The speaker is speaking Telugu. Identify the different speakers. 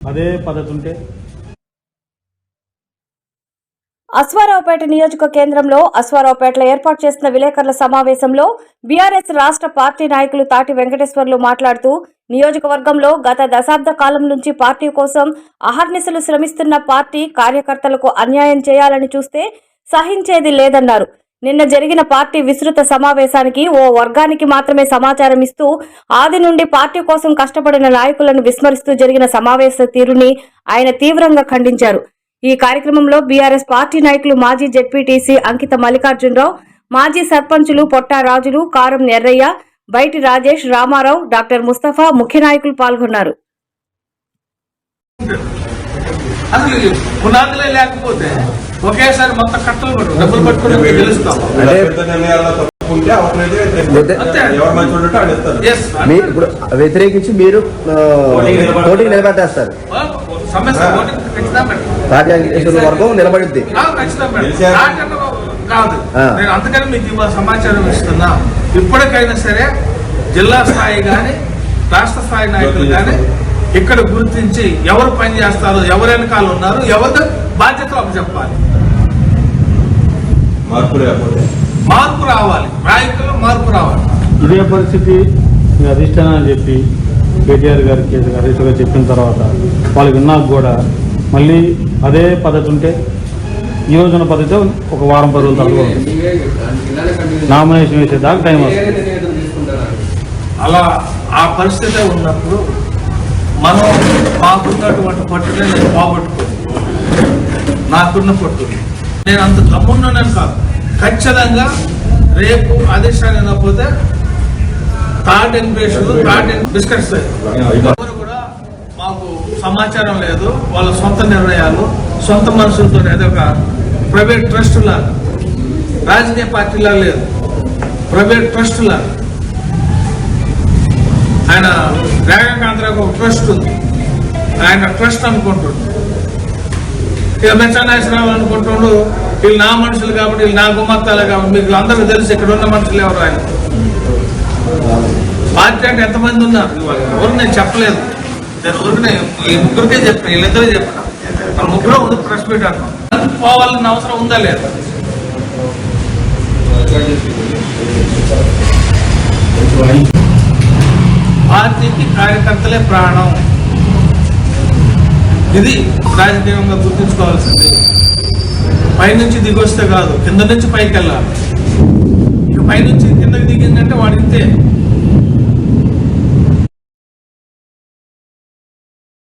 Speaker 1: అదే పద్ధతి ఉంటే.
Speaker 2: అశ్వారావుపేట నియోజక కేంద్రంలో అశ్వారావుపేటలో ఏర్పాటు చేసిన విలేకరుల సమావేశంలో బీఆర్ఎస్ రాష్ట్ర పార్టీ నాయకులు తాటి వెంకటేశ్వర్లు మాట్లాడుతూ నియోజకవర్గంలో గత దశాబ్ద కాలం నుంచి పార్టీ కోసం అహర్నిశలు శ్రమిస్తున్న పార్టీ కార్యకర్తలకు అన్యాయం చేయాలని చూస్తే సహించేది లేదన్నారు. నిన్న జరిగిన పార్టీ విస్తృత సమావేశానికి ఓ వర్గానికి మాత్రమే సమాచారం ఇస్తూ ఆది నుండి పార్టీ కోసం కష్టపడిన నాయకులను విస్మరిస్తూ జరిగిన సమావేశ తీరుని ఆయన తీవ్రంగా ఖండించారు. ఈ కార్యక్రమంలో బీఆర్ఎస్ పార్టీ నాయకులు మాజీ జెడ్పీటీసీ అంకిత మల్లికార్జునరావు మాజీ సర్పంచులు పొట్టారాజులు కారం ఎర్రయ్య బయటి రాజేష్ రామారావు డాక్టర్ ముస్తఫా ముఖ్య నాయకులు పాల్గొన్నారు.
Speaker 3: అసలు పునాదులే లేకపోతే ఒకేసారి మొత్తం కట్టలు పట్టు డబ్బులు పట్టుకుని
Speaker 4: మీ ఇప్పుడు వ్యతిరేకించి మీరు
Speaker 5: పోటీకి
Speaker 4: నిలబెట్టేస్తారు. అంగీకరించిన వర్గం నిలబడింది
Speaker 3: కాదు. నేను అందుకని మీకు ఇవాళ సమాచారం ఇస్తున్నా. ఇప్పటికైనా సరే జిల్లా స్థాయి కానీ రాష్ట్ర స్థాయి నాయకులు కానీ ఇక్కడ గుర్తించి ఎవరు పని చేస్తారో ఎవరు వెనకాల ఉన్నారు ఎవరు బాధ్యతలు చెప్పాలి
Speaker 5: మార్పు లేకపోతే
Speaker 3: మార్పు రావాలి. నాయకులు మార్పు రావాలి.
Speaker 1: ఇదే పరిస్థితి మీ అధిష్టానం అని చెప్పి కేటీఆర్ గారు కేసీ గారు హరీష్ గారు చెప్పిన తర్వాత వాళ్ళకి విన్నాక కూడా మళ్ళీ అదే పద్ధతి ఉంటే ఈ రోజున పద్ధతి ఒక వారం పది రోజుల ఉంటుంది. నామినేషన్ వేసేదాకా టైం వస్తుంది.
Speaker 3: అలా ఆ పరిస్థితి ఉన్నప్పుడు మనం మాకున్నటువంటి పట్టునే నేను పోగొట్టుకోను నాకున్న పట్టు నేను అంత దమ్మున్నానని కాదు. ఖచ్చితంగా రేపు ఆదేశాలు లేకపోతే థర్డ్ ఇంప్రెషన్ థర్డ్ డిస్కస్ ఎవరు కూడా మాకు సమాచారం లేదు. వాళ్ళ సొంత నిర్ణయాలు సొంత మనుషులతో ఒక ప్రైవేట్ ట్రస్ట్ లాగా. రాజకీయ పార్టీలా లేదు. ప్రైవేట్ ట్రస్ట్ లాగా. ఆయన రేఖాకాంతరావు ఒక ట్రస్ట్ ఉంది. ఆయన ట్రస్ట్ అనుకుంటుంది ఇక మెచ్చనాశ్వరరావు అనుకుంటుండు వీళ్ళు నా మనుషులు కాబట్టి వీళ్ళు నా గుమ్మత్తాలే కాబట్టి మీకు అందరికీ తెలుసు ఇక్కడ ఉన్న మనుషులు ఎవరు ఆయన? పార్టీ అంటే ఎంతమంది ఉన్నారు? ఎవరు నేను చెప్పలేదు. నేను ఊరికనే ఈ ముగ్గురికే చెప్పాను వీళ్ళిద్దరే చెప్పాను. ముగ్గురు ఉంది ప్రెస్ మీట్ అంటాం పోవాలన్న అవసరం ఉందా లేదా? పార్టీకి కార్యకర్తలే ప్రాణం. ఇది రాజకీయంగా గుర్తుంచుకోవాల్సింది. పైనుంచి దిగొస్తే కాదు కింద నుంచి పైకి వెళ్ళాలి ఇక పైనుంచి కిందకి దిగిందంటే వాడు